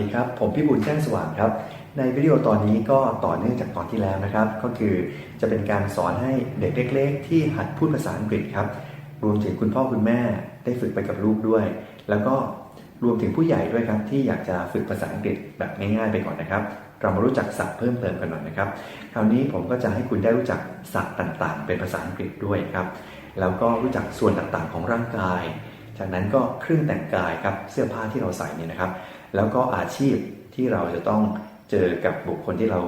ดีครับ ผมพี่บุญแจ้งสว่างครับ ในวิดีโอตอนนี้ก็ต่อเนื่องจากตอนที่แล้วนะครับ ก็คือจะเป็นการสอนให้เด็กเล็ก ๆ ที่หัดพูดภาษาอังกฤษครับ รวมถึงคุณพ่อคุณแม่ได้ฝึกไปกับลูกด้วย แล้วก็รวมถึงผู้ใหญ่ด้วยครับ ที่อยากจะฝึกภาษาอังกฤษแบบง่ายๆไปก่อนนะครับ เรามารู้จักศัพท์เพิ่มเติมกันหน่อยนะครับ คราวนี้ผมก็จะให้คุณได้รู้จักศัพท์ต่างๆ เป็นภาษาอังกฤษด้วยครับ แล้วก็รู้จักส่วนต่างๆ ของร่างกาย จากนั้นก็เครื่องแต่งกายครับเสื้อผ้าที่เราใส่เนี่ยนะครับ แล้วก็อาชีพที่เราจะต้องเจอกับบุคคลที่เรา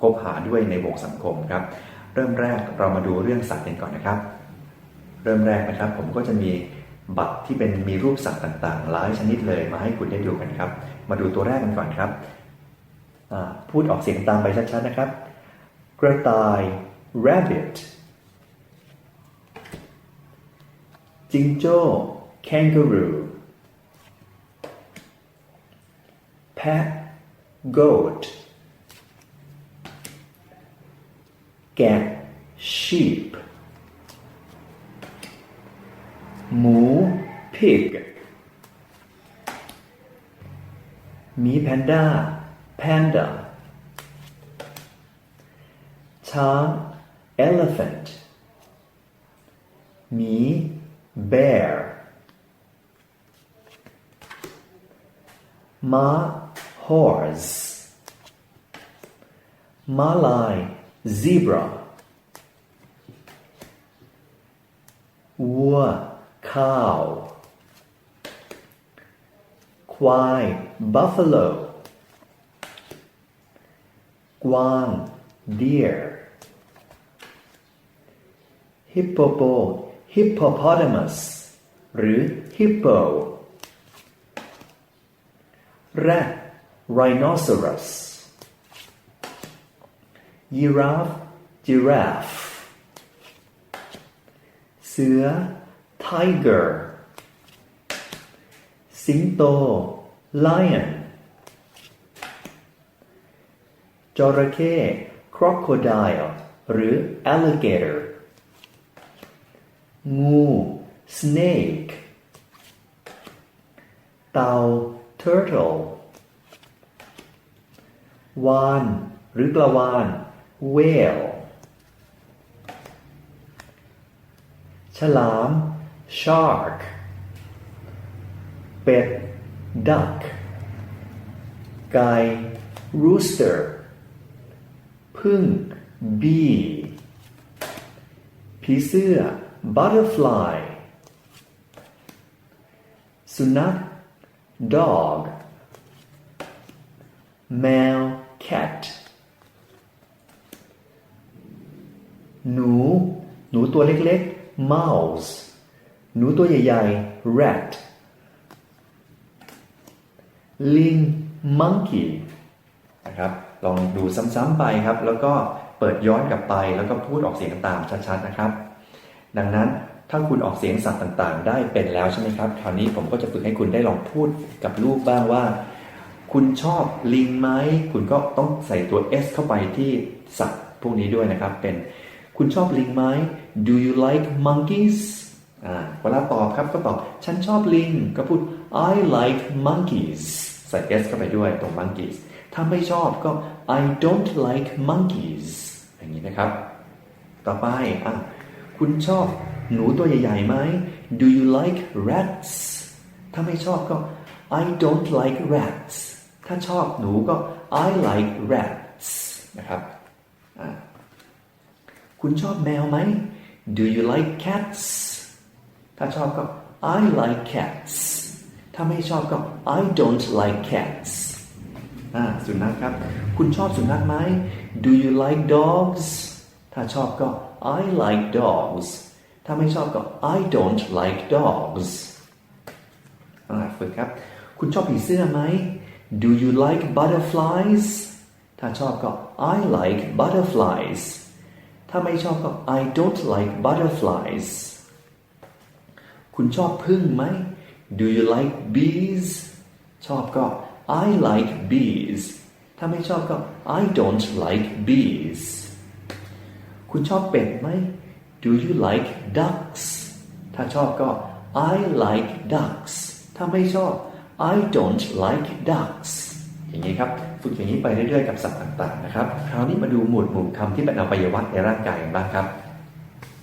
คบหาด้วยในวงสังคมครับ เริ่มแรกเรามาดูเรื่องสัตว์กันก่อนนะครับ เริ่มแรกนะครับผมก็จะมีบัตรที่เป็นมีรูปสัตว์ต่างๆ หลายชนิดเลยมาให้คุณได้ดูกันครับ มาดูตัวแรกกันก่อนครับ พูดออกเสียงตามไปชัดๆนะครับ กระต่าย rabbit จิงโจ้ kangaroo goat แกะ sheep หมู pig หมีแพนด้า panda ช้าง elephant หมี bear ม้า horse ม้าลาย zebra วัว cow ควาย buffalo กวาง deer hippopo hippopotamus หรือ hippo แรด rhinoceros giraffe giraffe เสือ tiger สิงโต lion จระเข้ crocodile หรือ alligator งู snake เต่า turtle วาน หรือปลาวาน whale ฉลาม shark เป็ด duck ไก่ rooster พึ่ง bee ผีเสื้อ butterfly สุนัข dog แมว cat หนู หนูตัวเล็กๆ mouse หนูตัวใหญ่ๆ rat ลิง monkey นะครับ ลองดูซ้ำๆไปครับ แล้วก็เปิดย้อนกลับไป แล้วก็พูดออกเสียงตามชัดๆนะครับ ดังนั้นถ้าคุณออกเสียงสัตว์ต่างๆ ได้เป็นแล้วใช่ไหมครับ คราวนี้ผมก็จะฝึกให้คุณได้ลองพูดกับลูกบ้างว่า คุณชอบลิงไหมคุณก็ต้องใส่ตัว s เข้าไปที่สัตว์พวกนี้ด้วยนะครับ เป็นคุณชอบลิงไหม Do you like monkeys อ่าเวลาตอบครับก็ตอบ ฉันชอบลิง ก็พูด I like monkeys ใส่ s เข้าไปด้วยตรง monkeys ถ้าไม่ชอบก็ I don't like monkeys อย่างนี้นะครับ ต่อไปอะคุณชอบหนูตัวใหญ่ๆไหม Do you like rats ถ้าไม่ชอบก็ I don't like rats ถ้าชอบหนูก็ I like rats นะครับคุณชอบแมวไหม Do you like cats ถ้าชอบก็ I like cats ถ้าไม่ชอบก็ I don't like cats สุนัขครับ คุณชอบสุนัขไหม Do you like dogs ถ้าชอบก็ I like dogs ถ้าไม่ชอบก็ I don't like dogs ฝึกครับ คุณชอบผีเสื้อไหม Do you like butterflies ถ้าชอบก็ I like butterflies ถ้าไม่ชอบก็ I don't like butterflies คุณชอบพึ่งไหม Do you like bees ชอบก็ I like bees ถ้าไม่ชอบก็ I don't like bees คุณชอบเป็ดไหม Do you like ducks ถ้าชอบก็ I like ducks ถ้าไม่ชอบ I don't like ducks อย่างนี้ครับ ฝึกอย่างนี้ไปเรื่อยๆกับศัพท์ต่างๆนะครับ คราวนี้มาดูหมวดหมู่คำที่เป็นอวัยวะในร่างกายกันบ้างครับ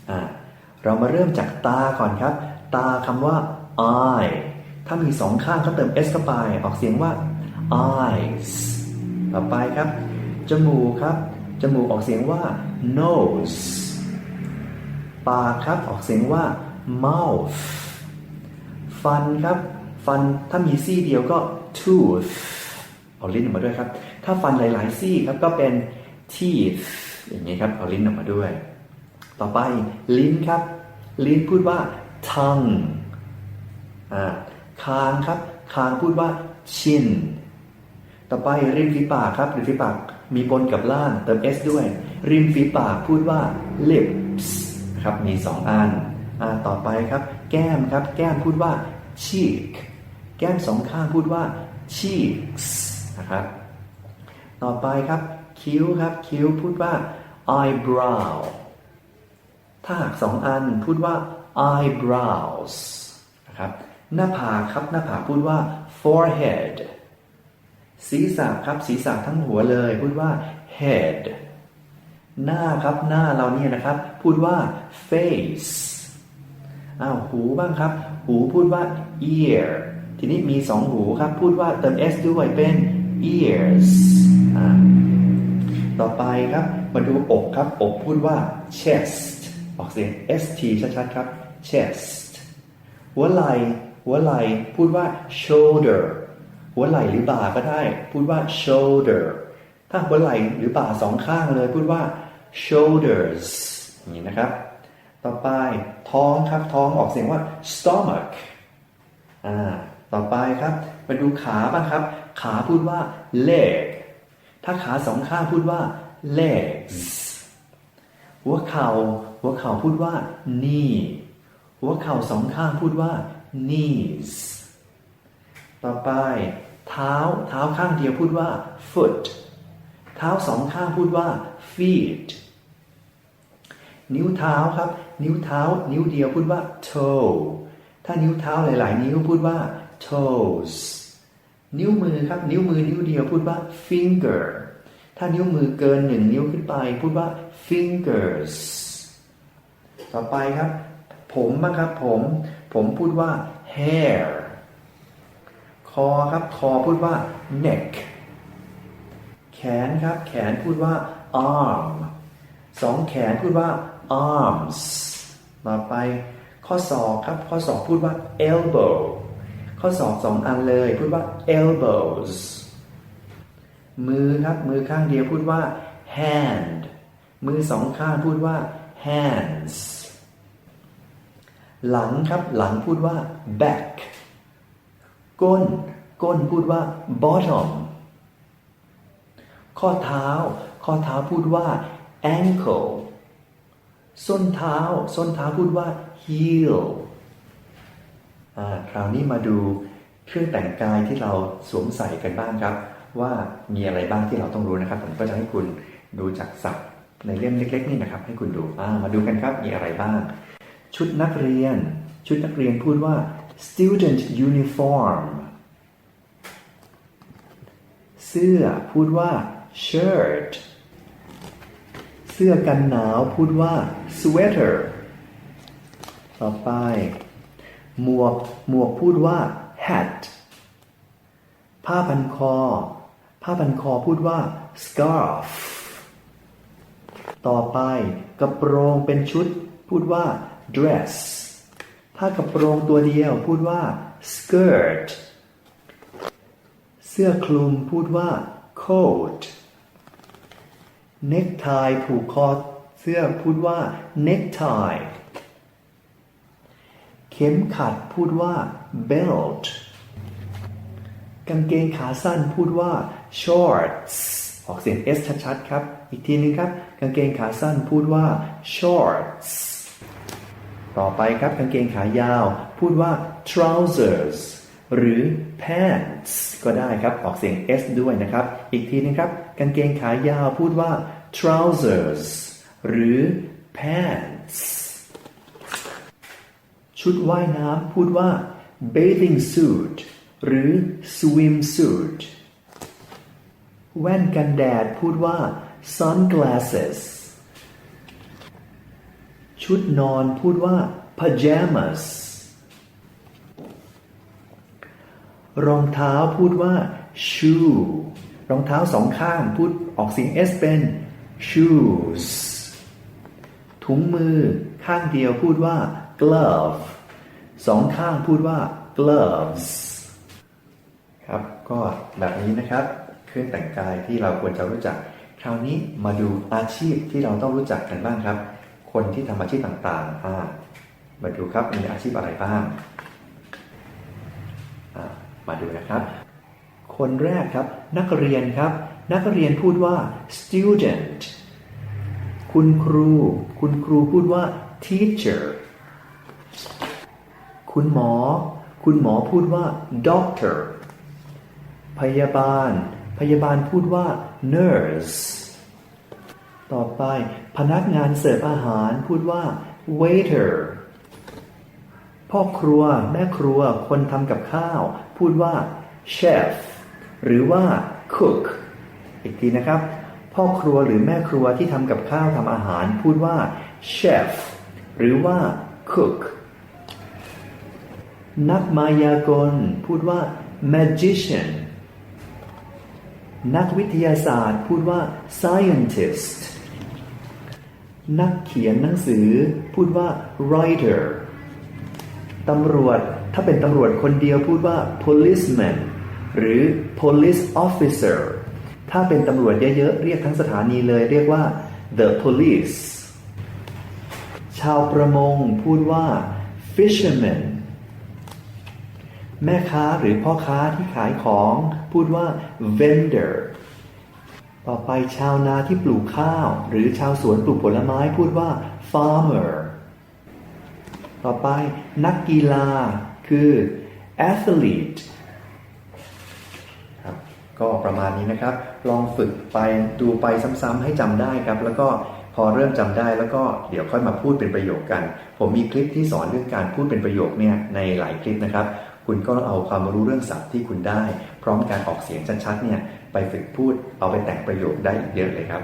อ่าเรามาเริ่มจากตาก่อนครับ ตาคำว่า eye ถ้ามีสองข้างก็เติม s เข้าไปออกเสียงว่า eyes ต่อไปครับ จมูกครับ จมูกออกเสียงว่า nose ปากครับออกเสียงว่า mouth ฟันครับ ฟันถ้ามีซี่เดียวก็ tooth เอาลิ้นออกมาด้วยครับ ถ้าฟันหลาย ๆ ซี่ครับก็เป็น teeth อย่างนี้ครับ เอาลิ้นออกมาด้วย ต่อไปลิ้นครับ ลิ้นพูดว่า tongue อ่าคางครับ คางพูดว่า chin ต่อไปริมฝีปากครับริมฝีปากมีบนกับล่างเติม s ด้วย ริมฝีปากพูดว่า lips ครับมีสองอันอ่าต่อไปครับ แก้มครับ แก้มพูดว่า cheek ก้มสองข้างพูดว่า cheeks นะครับ ต่อไปครับ คิ้วครับ คิ้วพูดว่า eyebrow ถ้าหากสองอันพูดว่า eyebrows นะครับ หน้าผากครับหน้าผากพูดว่า forehead ศีรษะครับศีรษะทั้งหัวเลยพูดว่า head หน้าครับหน้าเราเนี่ยนะครับ พูดว่า face อ้าวหูบ้างครับ หูพูดว่า ear ทีนี้มีสองหูครับ พูดว่าเติม s ด้วยเป็น ears ต่อไปครับมาดูอกครับ อกพูดว่า chest ออกเสียง st ชัดๆครับ chest หัวไหล่หัวไหล่พูดว่า shoulder หัวไหล่หรือบ่าก็ได้ พูดว่า shoulder ถ้าหัวไหล่หรือบ่าสองข้างเลยพูดว่า shoulders นี้นะครับ ต่อไปท้องครับท้องออกเสียงว่า stomach อ่า ต่อไปครับ มาดูขาบ้างครับ ขาพูดว่า leg ถ้าขาสองข้างพูดว่า legs หัวเข่า หัวเข่าพูดว่า knee หัวเข่าสองข้างพูดว่า knees ต่อไป เท้า เท้าข้างเดียวพูดว่า foot เท้าสองข้างพูดว่า feet นิ้วเท้าครับ นิ้วเท้า นิ้วเดียวพูดว่า toe ถ้านิ้วเท้าหลาย ๆ นิ้วพูดว่า toes นิ้วมือครับ นิ้วมือนิ้วเดียวพูดว่า finger ถ้านิ้วมือเกินหนึ่งนิ้วขึ้นไป พูดว่า fingers ต่อไปครับ ผมบ้างครับผม ผมพูดว่า hair คอครับคอพูดว่า neck แขนครับ แขนพูดว่า arm สองแขนพูดว่า arms ต่อไปข้อศอกครับ ข้อศอกพูดว่า elbow ข้อศอกสองอันเลย พูดว่า elbows มือครับ มือข้างเดียวพูดว่า hand มือสองข้างพูดว่า hands หลังครับหลังพูดว่า back ก้น ก้นพูดว่า bottom ข้อเท้า ข้อเท้าพูดว่า ankle ส้นเท้า ส้นเท้าพูดว่า heel คราวนี้มาดูเครื่องแต่งกายที่เราสวมใส่กันบ้างครับ ว่ามีอะไรบ้างที่เราต้องรู้นะครับ ผมก็จะให้คุณดูจากศัพท์ในเล่มเล็ก ๆ นี่นะครับ ให้คุณดูมาดูกันครับมีอะไรบ้าง ชุดนักเรียน ชุดนักเรียนพูดว่า student uniform เสื้อพูดว่า shirt เสื้อกันหนาวพูดว่า sweater ต่อไป หมวกหมวกพูดว่า hat ผ้าพันคอ ผ้าพันคอพูดว่า scarf ต่อไปกระโปรงเป็นชุด พูดว่า dress ถ้ากระโปรงตัวเดียวพูดว่า skirt เสื้อคลุมพูดว่า coat เน็กไทผูกคอเสื้อพูดว่า necktie เข็มขัดพูดว่า belt กางเกงขาสั้นพูดว่า shorts ออกเสียง s ชัดๆครับ อีกทีนึงครับ กางเกงขาสั้นพูดว่า shorts ต่อไปครับกางเกงขายาว พูดว่า trousers หรือ pants ก็ได้ครับ ออกเสียง s ด้วยนะครับ อีกทีนึงครับ กางเกงขายาวพูดว่า trousers หรือ pants ชุดว่ายน้ำพูดว่า bathing suit หรือ swimsuit แว่นกันแดดพูดว่า sunglasses ชุดนอนพูดว่า pajamas รองเท้าพูดว่า shoe รองเท้าสองข้างพูดออกเสียง s เป็น shoes ถุงมือข้างเดียวพูดว่า glove สองข้างพูดว่า gloves ครับ ก็แบบนี้นะครับ เครื่องแต่งกายที่เราควรจะรู้จัก คราวนี้มาดูอาชีพที่เราต้องรู้จักกันบ้างครับ คนที่ทำอาชีพต่างๆอ่ามาดูครับมีอาชีพอะไรบ้าง มาดูนะครับ คนแรกครับ นักเรียนครับ นักเรียนพูดว่า student คุณครู คุณครูพูดว่า teacher คุณหมอ คุณหมอพูดว่า doctor พยาบาล พยาบาลพูดว่า nurse ต่อไปพนักงานเสิร์ฟอาหารพูดว่า waiter พ่อครัว แม่ครัว คนทำกับข้าว พูดว่า chef หรือว่า cook อีกทีนะครับ พ่อครัวหรือแม่ครัวที่ทำกับข้าวทำอาหาร พูดว่า chef หรือว่า cook นักมายากล พูดว่า magician นักวิทยาศาสตร์ พูดว่า scientist นักเขียนหนังสือ พูดว่า writer ตำรวจถ้าเป็นตำรวจคนเดียวพูดว่า policeman หรือ police officer ถ้าเป็นตำรวจเยอะๆ เรียกทั้งสถานีเลยเรียกว่า the police ชาวประมงพูดว่า fisherman แม่ค้าหรือพ่อค้าที่ขายของพูดว่า vendor ต่อไปชาวนาที่ปลูกข้าว หรือชาวสวนปลูกผลไม้พูดว่า farmer ต่อไปนักกีฬาคือ athlete ครับก็ประมาณนี้นะครับ ลองฝึกไปดูไปซ้ำๆให้จำได้ครับ แล้วก็พอเริ่มจำได้แล้วก็เดี๋ยวค่อยมาพูดเป็นประโยคกัน ผมมีคลิปที่สอนเรื่องการพูดเป็นประโยคเนี่ยในหลายคลิปนะครับ คุณก็เอาความรู้เรื่องศัพท์ที่คุณได้ พร้อมการออกเสียงชัดๆเนี่ยไปฝึกพูดเอาไปแต่งประโยคได้อีกเยอะเลยครับ